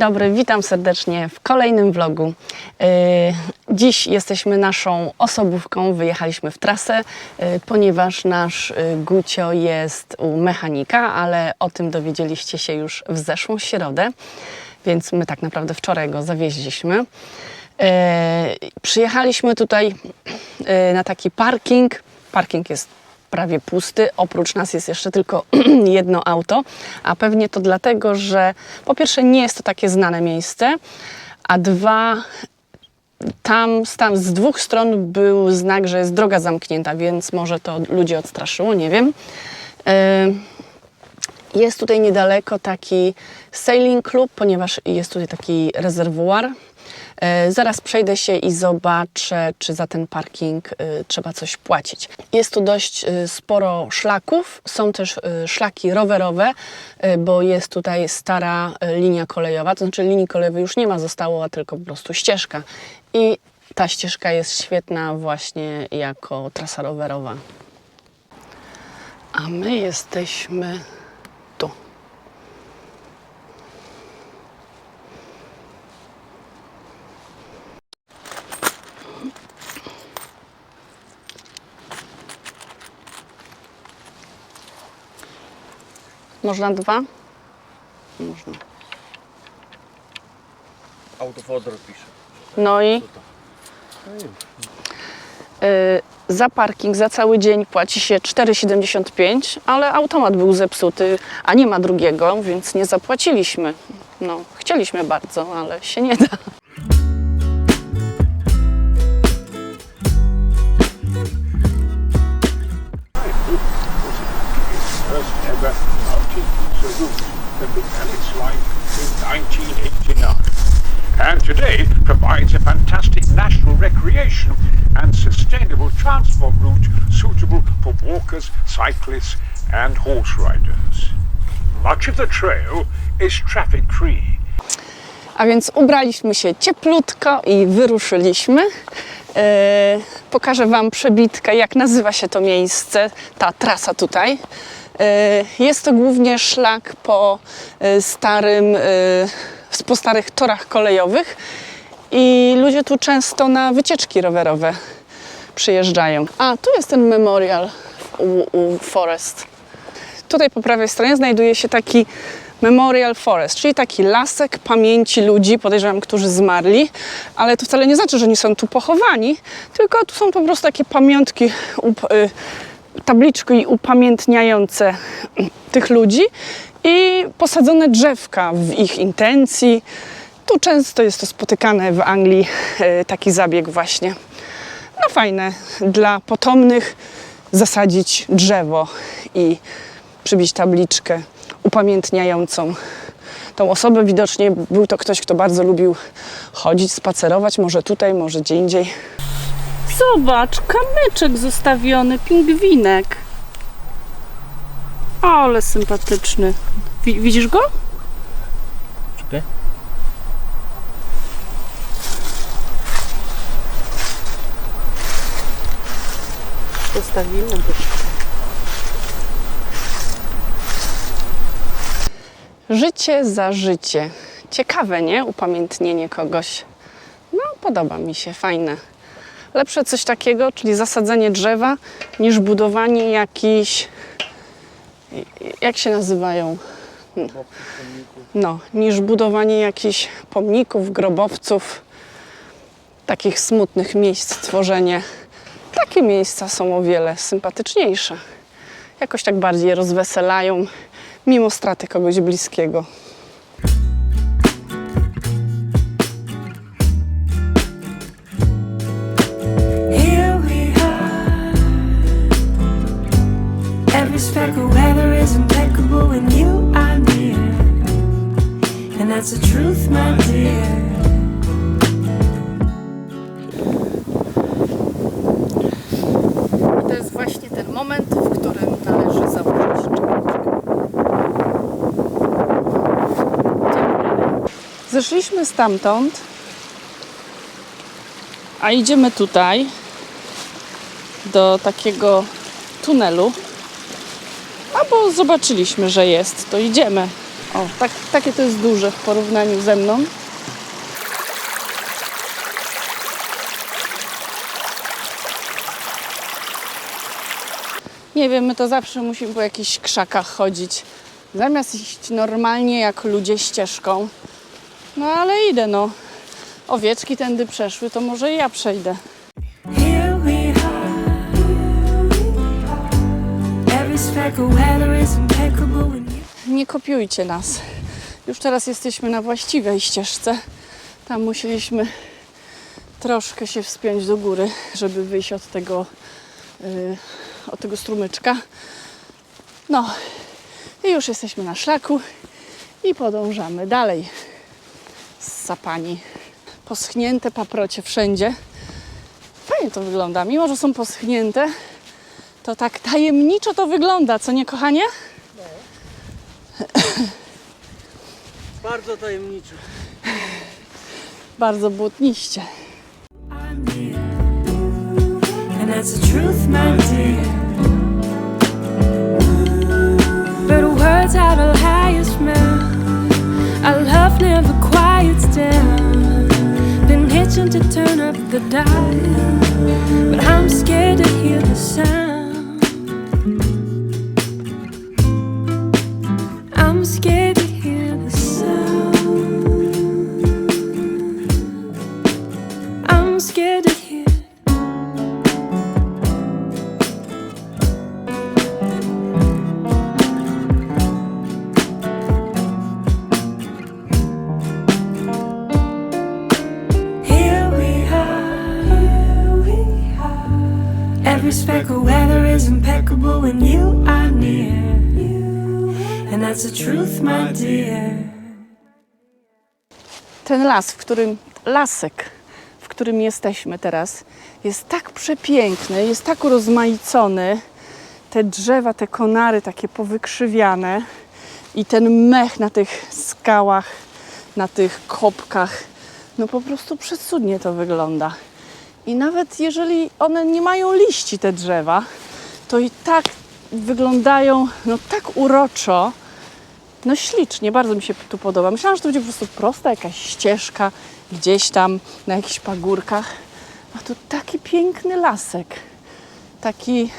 dobry, witam serdecznie w kolejnym vlogu. Yy, Dziś jesteśmy naszą osobówką, wyjechaliśmy w trasę, yy, ponieważ nasz yy, Gucio jest u mechanika, ale o tym dowiedzieliście się już w zeszłą środę, więc my tak naprawdę wczoraj go zawieźliśmy. Przyjechaliśmy tutaj na taki parking. Parking jest prawie pusty. Oprócz nas jest jeszcze tylko jedno auto, a pewnie to dlatego, że po pierwsze nie jest to takie znane miejsce, a dwa tam, tam z dwóch stron był znak, że jest droga zamknięta, więc może to ludzi odstraszyło, nie wiem. Yy, Jest tutaj niedaleko taki sailing club, ponieważ jest tutaj taki rezerwuar. E, Zaraz przejdę się i zobaczę, czy za ten parking e, trzeba coś płacić. Jest tu dość e, sporo szlaków, są też szlaki rowerowe, bo jest tutaj stara linia kolejowa, to znaczy linii kolejowej już nie ma, została tylko po prostu ścieżka. I ta ścieżka jest świetna właśnie jako trasa rowerowa. A my jesteśmy Można dwa? Można. Autofodor pisze. No i y, za parking za cały dzień płaci się 4,75, ale automat był zepsuty, a nie ma drugiego, więc nie zapłaciliśmy. No, chcieliśmy bardzo, ale się nie da. Recreation and sustainable transport route suitable for walkers, cyclists and horse riders. Much of the trail is traffic-free A więc ubraliśmy się cieplutko i wyruszyliśmy. E, pokażę Wam przebitkę, jak nazywa się to miejsce, ta trasa tutaj. E, jest to głównie szlak po e, starym, e, po starych torach kolejowych i ludzie tu często na wycieczki rowerowe przyjeżdżają. A, tu jest ten memorial u, u Forest. Tutaj po prawej stronie znajduje się taki Memorial Forest, czyli taki lasek pamięci ludzi, podejrzewam, którzy zmarli, ale to wcale nie znaczy, że oni są tu pochowani, tylko tu są po prostu takie pamiątki, y, tabliczki upamiętniające tych ludzi i posadzone drzewka w ich intencji. Tu często jest to spotykane w Anglii, y, taki zabieg właśnie. No fajne, dla potomnych zasadzić drzewo i przybić tabliczkę upamiętniającą tą osobę. Widocznie był to ktoś, kto bardzo lubił chodzić, spacerować, może tutaj, może gdzie indziej. Zobacz, kamyczek zostawiony, pingwinek. Ale sympatyczny. Wi- widzisz go? Zostawimy. Życie za życie. Ciekawe, nie? Upamiętnienie kogoś. No, podoba mi się, fajne. Lepsze coś takiego, czyli zasadzenie drzewa, niż budowanie jakichś. Jak się nazywają? No, niż budowanie jakichś pomników, grobowców, takich smutnych miejsc, tworzenie. Takie miejsca są o wiele sympatyczniejsze. Jakoś tak bardziej rozweselają, mimo straty kogoś bliskiego. That's the truth, my dear. Moment, w którym należy założyć czapeczkę. Zeszliśmy stamtąd, a idziemy tutaj do takiego tunelu. Albo zobaczyliśmy, że jest, to idziemy. O, tak, takie to jest duże w porównaniu ze mną. Nie wiem, my to zawsze musimy po jakichś krzakach chodzić. Zamiast iść normalnie jak ludzie ścieżką. No ale idę, no. Owieczki tędy przeszły, to może i ja przejdę. Nie kopiujcie nas. Już teraz jesteśmy na właściwej ścieżce. Tam musieliśmy troszkę się wspiąć do góry, żeby wyjść od tego, od tego strumyczka. No i już jesteśmy na szlaku i podążamy dalej. Sapani. Poschnięte paprocie wszędzie. Fajnie to wygląda. Mimo, że są poschnięte, to tak tajemniczo to wygląda, co nie, kochanie? Bardzo tajemniczo. Bardzo błotniście. That's the truth, my dear. But words out of highest mouth. Our love never quiets down. Been itching to turn up the dial. But my dear. Ten las, w którym, lasek, w którym jesteśmy teraz, jest tak przepiękny, jest tak urozmaicony. Te drzewa, te konary takie powykrzywiane i ten mech na tych skałach, na tych kopkach. No po prostu przecudnie to wygląda. I nawet jeżeli one nie mają liści, te drzewa, to i tak wyglądają no tak uroczo, no ślicznie, bardzo mi się tu podoba. Myślałam, że to będzie po prostu prosta jakaś ścieżka gdzieś tam na jakichś pagórkach. A tu taki piękny lasek. Taki,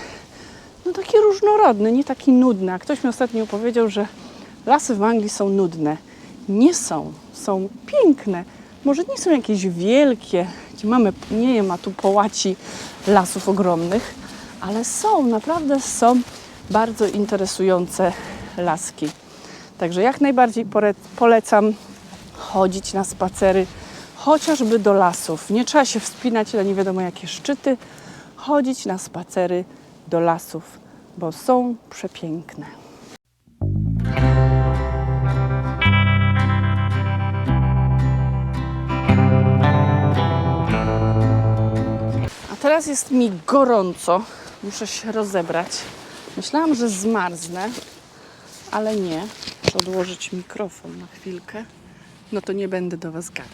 no taki różnorodny, nie taki nudny. A ktoś mi ostatnio powiedział, że lasy w Anglii są nudne. Nie są, są piękne. Może nie są jakieś wielkie, gdzie mamy, nie ma tu połaci lasów ogromnych, ale są, naprawdę są bardzo interesujące laski. Także jak najbardziej polecam chodzić na spacery, chociażby do lasów. Nie trzeba się wspinać na nie wiadomo jakie szczyty, chodzić na spacery do lasów, bo są przepiękne. A teraz jest mi gorąco, muszę się rozebrać. Myślałam, że zmarznę, ale nie. Muszę odłożyć mikrofon na chwilkę. No to nie będę do Was gadać.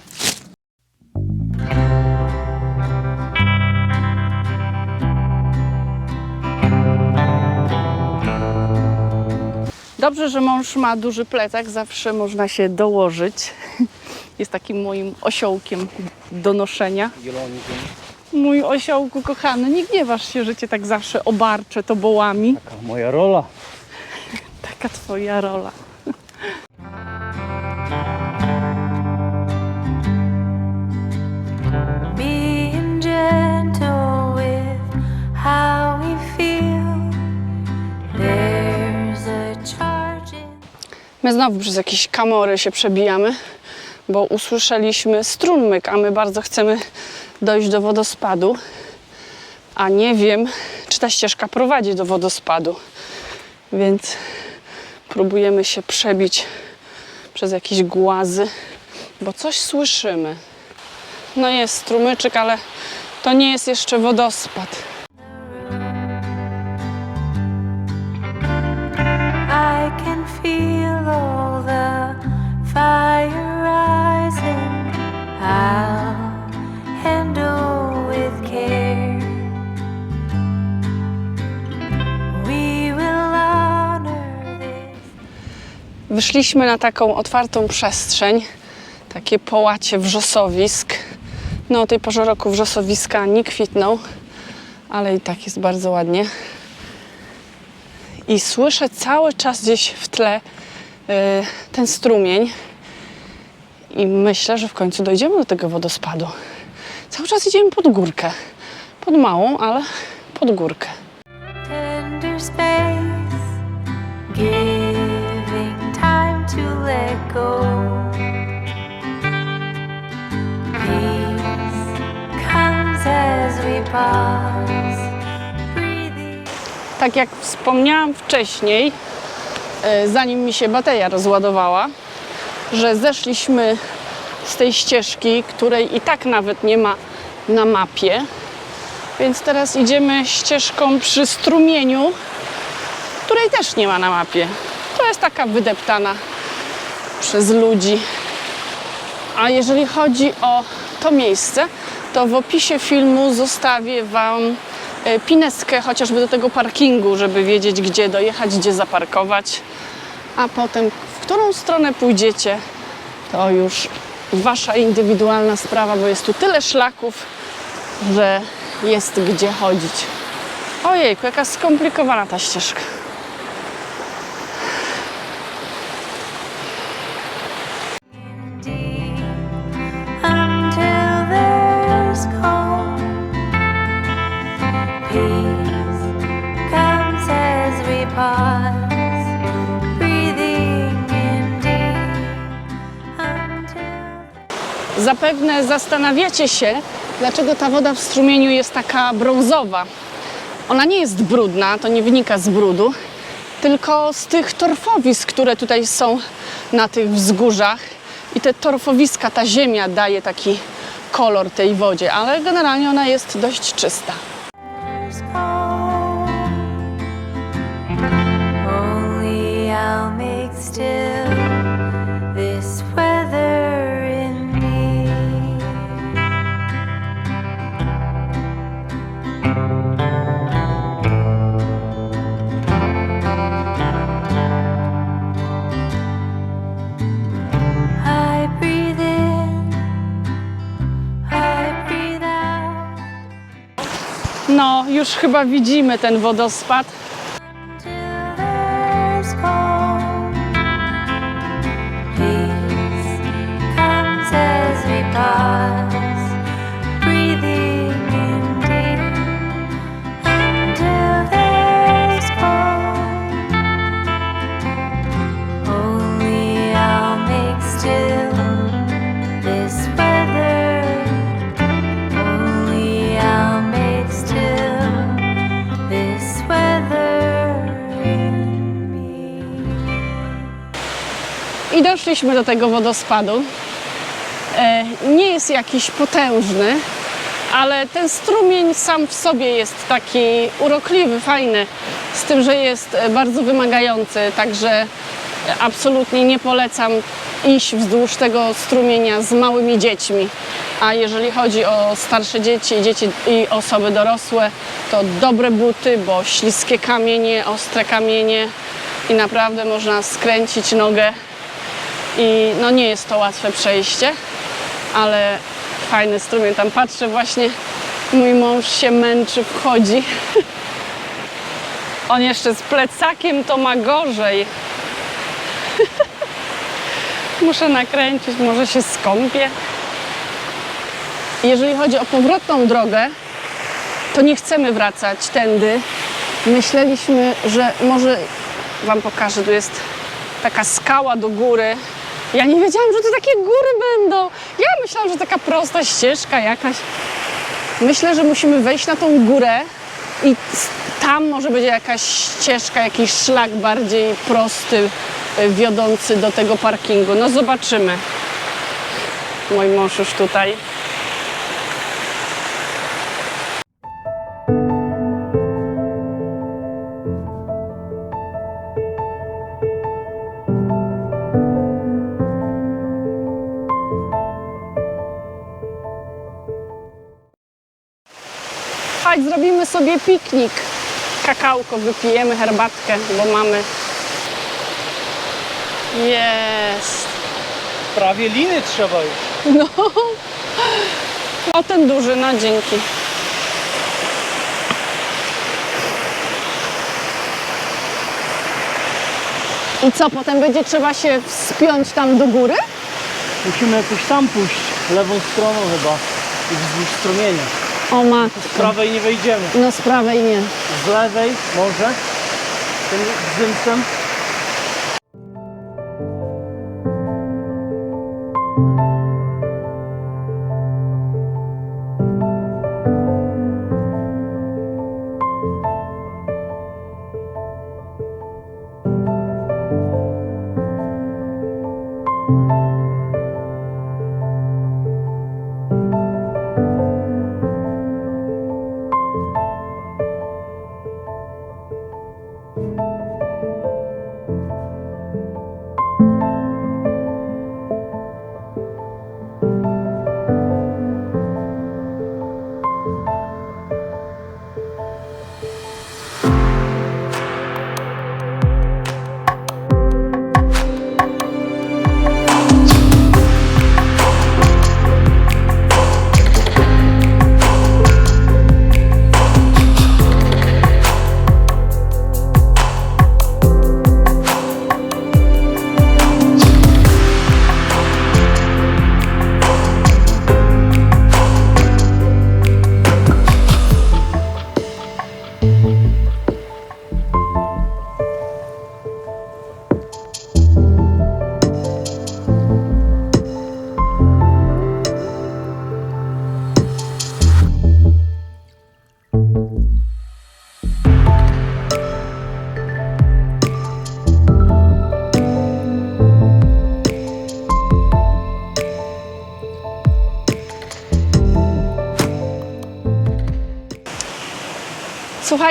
Dobrze, że mąż ma duży plecak, zawsze można się dołożyć. Jest takim moim osiołkiem do noszenia. Zielonikiem. Mój osiołku kochany, nie gniewasz się, że cię tak zawsze obarczę tobołami. Taka moja rola. Taka twoja rola. My znowu przez jakieś kamory się przebijamy, bo usłyszeliśmy strumyk, a my bardzo chcemy dojść do wodospadu. A nie wiem, czy ta ścieżka prowadzi do wodospadu. Więc próbujemy się przebić przez jakieś głazy, bo coś słyszymy. No jest strumyczek, ale to nie jest jeszcze wodospad. Wyszliśmy na taką otwartą przestrzeń, takie połacie wrzosowisk. No o tej porze roku wrzosowiska nie kwitną, ale i tak jest bardzo ładnie. I słyszę cały czas gdzieś w tle y, ten strumień. I myślę, że w końcu dojdziemy do tego wodospadu. Cały czas idziemy pod górkę. Pod małą, ale pod górkę. tender space, go. Peace comes as we breathing. Tak jak wspomniałam wcześniej, e, zanim mi się bateria rozładowała, że zeszliśmy z tej ścieżki, której i tak nawet nie ma na mapie. Więc teraz idziemy ścieżką przy strumieniu, której też nie ma na mapie. To jest taka wydeptana przez ludzi. A jeżeli chodzi o to miejsce, to w opisie filmu zostawię Wam e, pineskę chociażby do tego parkingu, żeby wiedzieć, gdzie dojechać, gdzie zaparkować. A potem, w którą stronę pójdziecie, to już Wasza indywidualna sprawa, bo jest tu tyle szlaków, że jest gdzie chodzić. Ojejku, jaka skomplikowana ta ścieżka. Zapewne zastanawiacie się, dlaczego ta woda w strumieniu jest taka brązowa. Ona nie jest brudna, to nie wynika z brudu, tylko z tych torfowisk, które tutaj są na tych wzgórzach. I te torfowiska, ta ziemia daje taki kolor tej wodzie, ale generalnie ona jest dość czysta. Chyba widzimy ten wodospad. I doszliśmy do tego wodospadu. E, nie jest jakiś potężny, ale ten strumień sam w sobie jest taki urokliwy, fajny, z tym, że jest e, bardzo wymagający, także absolutnie nie polecam iść wzdłuż tego strumienia z małymi dziećmi. A jeżeli chodzi o starsze dzieci, dzieci i osoby dorosłe, to dobre buty, bo śliskie kamienie, ostre kamienie i naprawdę można skręcić nogę i no nie jest to łatwe przejście, ale fajny strumień. Tam patrzę właśnie, mój mąż się męczy, wchodzi. On jeszcze z plecakiem to ma gorzej. Muszę nakręcić, może się skąpię. Jeżeli chodzi o powrotną drogę, to nie chcemy wracać tędy. Myśleliśmy, że może Wam pokażę, tu jest taka skała do góry. Ja nie wiedziałam, że to takie góry będą. Ja myślałam, że taka prosta ścieżka jakaś. Myślę, że musimy wejść na tą górę i tam może będzie jakaś ścieżka, jakiś szlak bardziej prosty, y, wiodący do tego parkingu. No zobaczymy. Mój mąż już tutaj. Chodź, zrobimy sobie piknik. Kakałko wypijemy, herbatkę, bo mamy Jest. Prawie liny trzeba już. No. O ten duży, no dzięki. I co, potem będzie trzeba się wspiąć tam do góry? Musimy jakoś tam pójść, lewą stroną chyba wzdłuż strumienia. O Z matko. prawej nie wejdziemy. No z prawej nie. Z lewej może. Tym zymsem.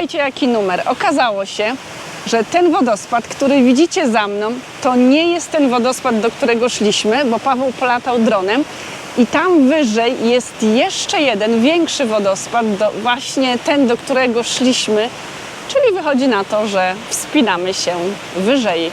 Słuchajcie, jaki numer. Okazało się, że ten wodospad, który widzicie za mną, to nie jest ten wodospad, do którego szliśmy, bo Paweł polatał dronem. I tam wyżej jest jeszcze jeden większy wodospad, do, właśnie ten, do którego szliśmy. Czyli wychodzi na to, że wspinamy się wyżej.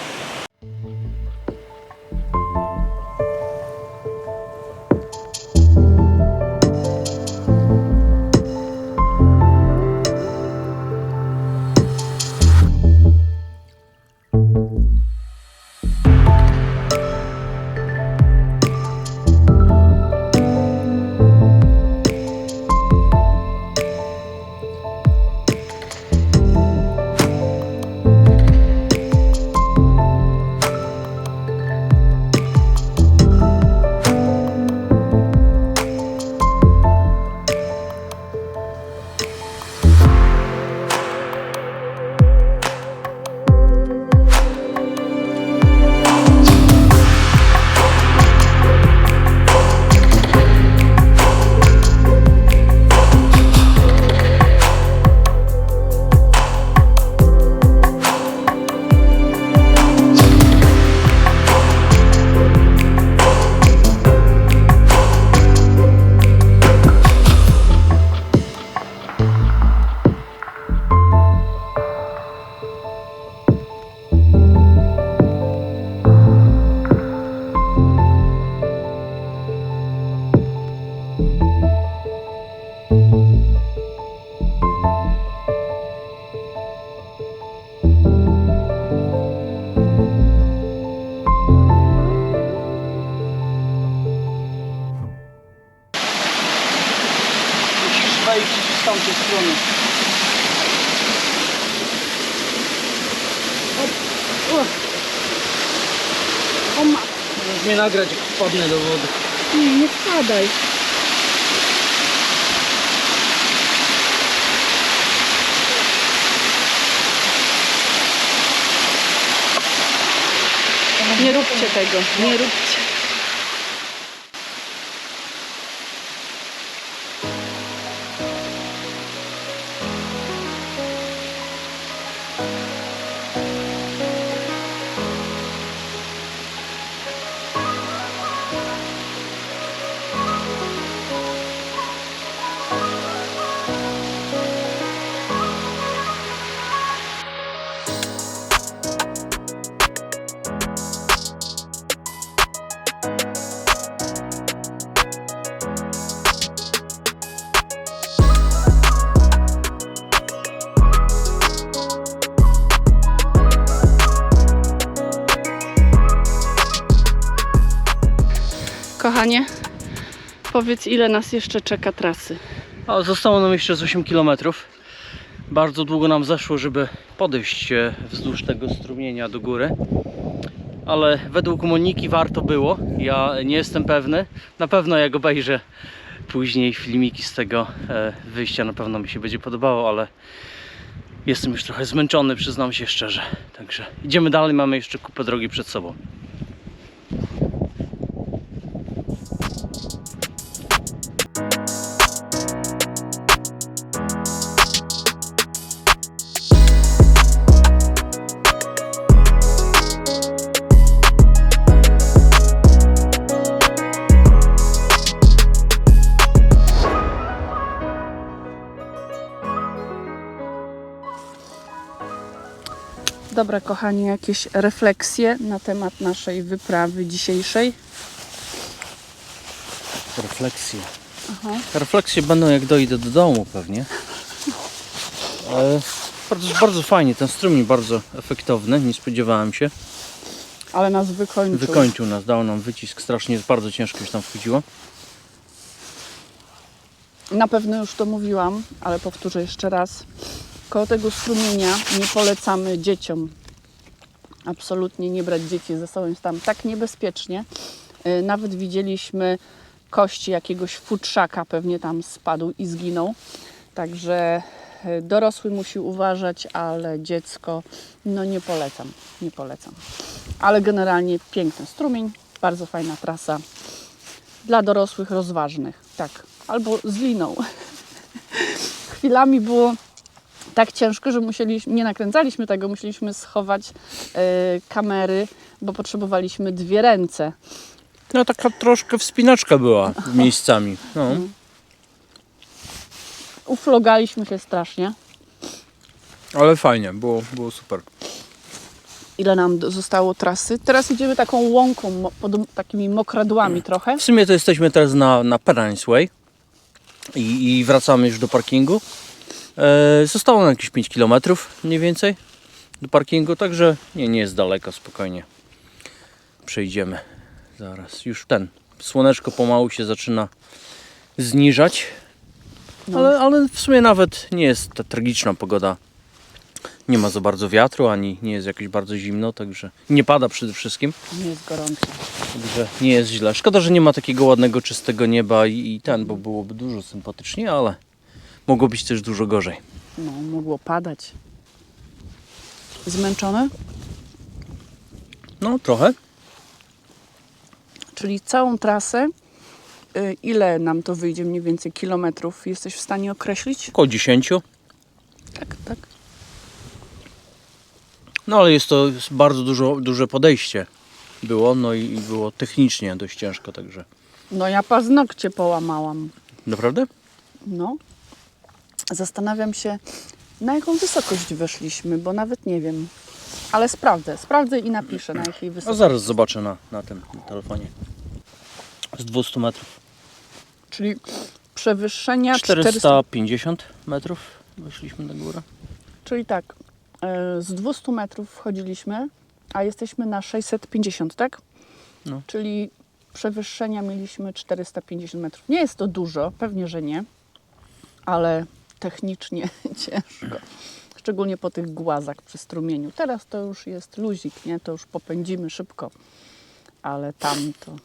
Z tamtej strony. O ma, Możesz mnie nagrać, jak wpadnę do wody. nie, nie wpadaj. Nie róbcie tego, nie róbcie. Powiedz, ile nas jeszcze czeka trasy. A zostało nam jeszcze z 8 km. Bardzo długo nam zeszło, żeby podejść wzdłuż tego strumienia do góry. Ale według Moniki warto było. Ja nie jestem pewny. Na pewno jak obejrzę później filmiki z tego e, wyjścia, na pewno mi się będzie podobało, ale jestem już trochę zmęczony, przyznam się szczerze. Także idziemy dalej, mamy jeszcze kupę drogi przed sobą. Dobra, kochani, jakieś refleksje na temat naszej wyprawy dzisiejszej? Refleksje. Refleksje będą jak dojdę do domu pewnie. Ale bardzo, bardzo fajnie, ten strumień bardzo efektowny, nie spodziewałem się. Ale nas wykończył. Wykończył nas, dał nam wycisk, strasznie bardzo ciężko się tam wchodziło. Na pewno już to mówiłam, ale powtórzę jeszcze raz. Koło tego strumienia nie polecamy dzieciom. Absolutnie nie brać dzieci ze sobą. Jest tam tak niebezpiecznie. Yy, Nawet widzieliśmy kości jakiegoś futrzaka, pewnie tam spadł i zginął. Także yy, dorosły musi uważać, ale dziecko no nie polecam, nie polecam. Ale generalnie piękny strumień, bardzo fajna trasa dla dorosłych rozważnych. Tak, albo z liną. Chwilami było tak ciężko, że musieliśmy, nie nakręcaliśmy tego, musieliśmy schować e, kamery, bo potrzebowaliśmy dwie ręce. No taka troszkę wspinaczka była miejscami. No. Uflogaliśmy się strasznie. Ale fajnie, było, było super. Ile nam do- zostało trasy? Teraz idziemy taką łąką, mo, pod takimi mokradłami trochę. W sumie to jesteśmy teraz na, na Way i, i wracamy już do parkingu. E, zostało nam jakieś 5 km mniej więcej do parkingu, także nie, nie jest daleko, spokojnie przejdziemy zaraz. Już ten, słoneczko pomału się zaczyna zniżać, ale, ale w sumie nawet nie jest ta tragiczna pogoda. Nie ma za bardzo wiatru, ani nie jest jakoś bardzo zimno, także nie pada przede wszystkim. Nie jest gorąco. Także nie jest źle. Szkoda, że nie ma takiego ładnego, czystego nieba i, i ten, bo byłoby dużo sympatycznie, ale mogło być też dużo gorzej. No, mogło padać. Zmęczony? No, trochę. Czyli całą trasę, y, ile nam to wyjdzie mniej więcej kilometrów, jesteś w stanie określić? Około 10. Tak, tak. No, ale jest to bardzo dużo, duże podejście było, no i, i było technicznie dość ciężko, także. No ja paznokcie połamałam. Naprawdę? No. Zastanawiam się, na jaką wysokość weszliśmy, bo nawet nie wiem. Ale sprawdzę, sprawdzę i napiszę na jakiej No wysokości. zaraz zobaczę na, na tym telefonie. Z 200 metrów. Czyli przewyższenia 400. 450 metrów weszliśmy na górę. Czyli tak, e, z 200 metrów wchodziliśmy, a jesteśmy na 650, tak? No. Czyli przewyższenia mieliśmy 450 metrów. Nie jest to dużo, pewnie, że nie, ale technicznie ciężko. Szczególnie po tych głazach przy strumieniu. Teraz to już jest luzik, nie? To już popędzimy szybko. Ale tam to...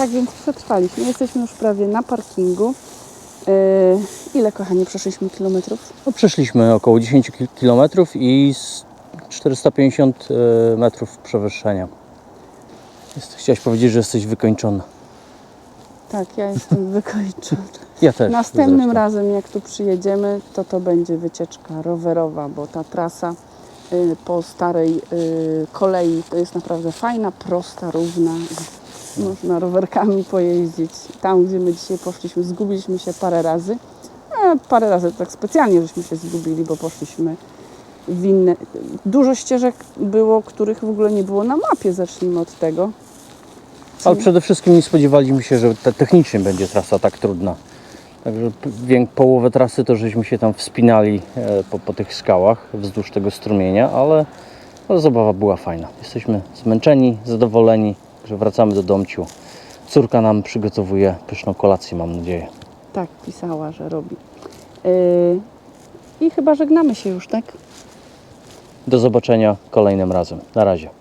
Tak więc przetrwaliśmy. Jesteśmy już prawie na parkingu. Yy, ile, kochanie, przeszliśmy kilometrów? No, przeszliśmy około 10 ki- km i z 450 e, metrów przewyższenia. Chciałaś powiedzieć, że jesteś wykończona. Tak, ja jestem wykończona. Ja też. Następnym zresztą. razem, jak tu przyjedziemy, to to będzie wycieczka rowerowa, bo ta trasa y, po starej y, kolei to jest naprawdę fajna, prosta, równa. Można rowerkami pojeździć. Tam, gdzie my dzisiaj poszliśmy, zgubiliśmy się parę razy. Parę razy tak specjalnie żeśmy się zgubili, bo poszliśmy w inne. Dużo ścieżek było, których w ogóle nie było na mapie. Zacznijmy od tego. Ale przede wszystkim nie spodziewaliśmy się, że te, technicznie będzie trasa tak trudna. Także połowę trasy to żeśmy się tam wspinali e, po, po tych skałach wzdłuż tego strumienia, ale zabawa była fajna. Jesteśmy zmęczeni, zadowoleni, wracamy do domciu. Córka nam przygotowuje pyszną kolację, mam nadzieję. Tak, pisała, że robi. Yy, I chyba żegnamy się już, tak? Do zobaczenia kolejnym razem. Na razie.